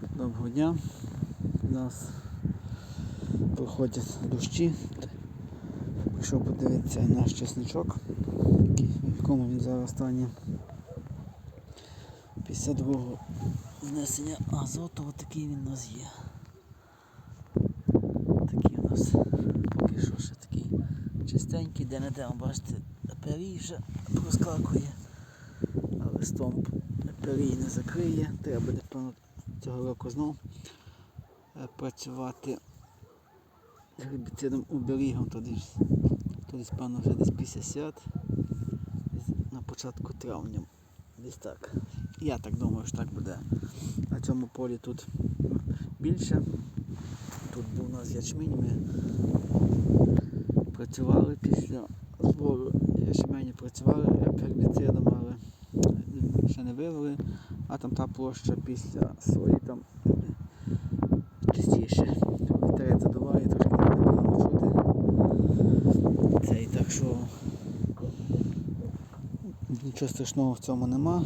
Доброго дня. У нас проходять дощі. Прийшов подивитися наш чесничок, в якому він зараз стані. Після другого внесення азоту отакий він у нас є. Такий у нас поки що ще такий чистенький, де не де, бачите, перій вже проскакує, але стомп перій не закриє. Треба буде певно цього року знов е, працювати гербіцидом уберігом, то десь, то десь певно вже десь після свят, десь на початку травня. Десь так. Я так думаю, що так буде. На цьому полі тут більше. Тут був у нас ячмінь, ми працювали після збору ячменю, працювали гербіцидом, але ще не вивели, а там та площа після сої там чистіше. Вітерець задуває, трошки не будемо чути. Це і так що нічого страшного в цьому нема.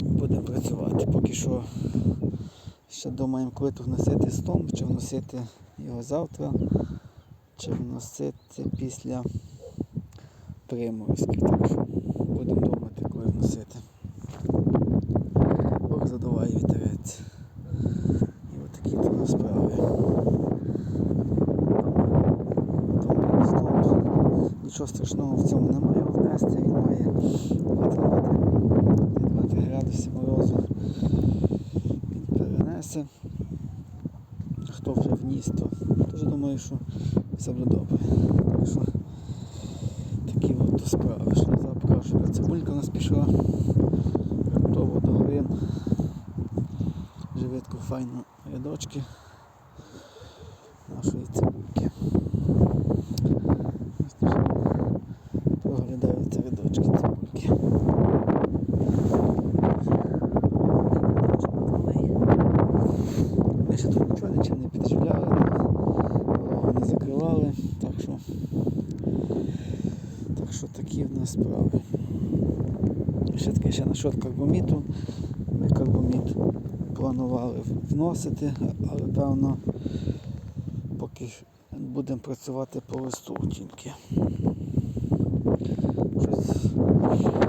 Будемо працювати. Поки що ще думаємо, коли то вносити стомп, чи вносити його завтра, чи вносити після приморозків. Так що будемо думати, коли вносити. Бог задуває вітерець. І отакі у нас справи. Нічого страшного в цьому немає внести, він має витримати 20 градусів морозу. Він перенесе. Хто вже вніс, то теж думаю, що все буде добре. Так що такі от справи. Що я зараз покажу, яка пішла. Раптово до горин. Живетку файно рядочки нашої цибульки. Виглядаються рядочки цибульки. Ми ще тут нічого нічим не підживляли, не закривали, що так що такі в нас справи. Таке ще насчет карбоміту. Ми карбоміт планували вносити, але певно поки будемо працювати по листу тільки. Щось.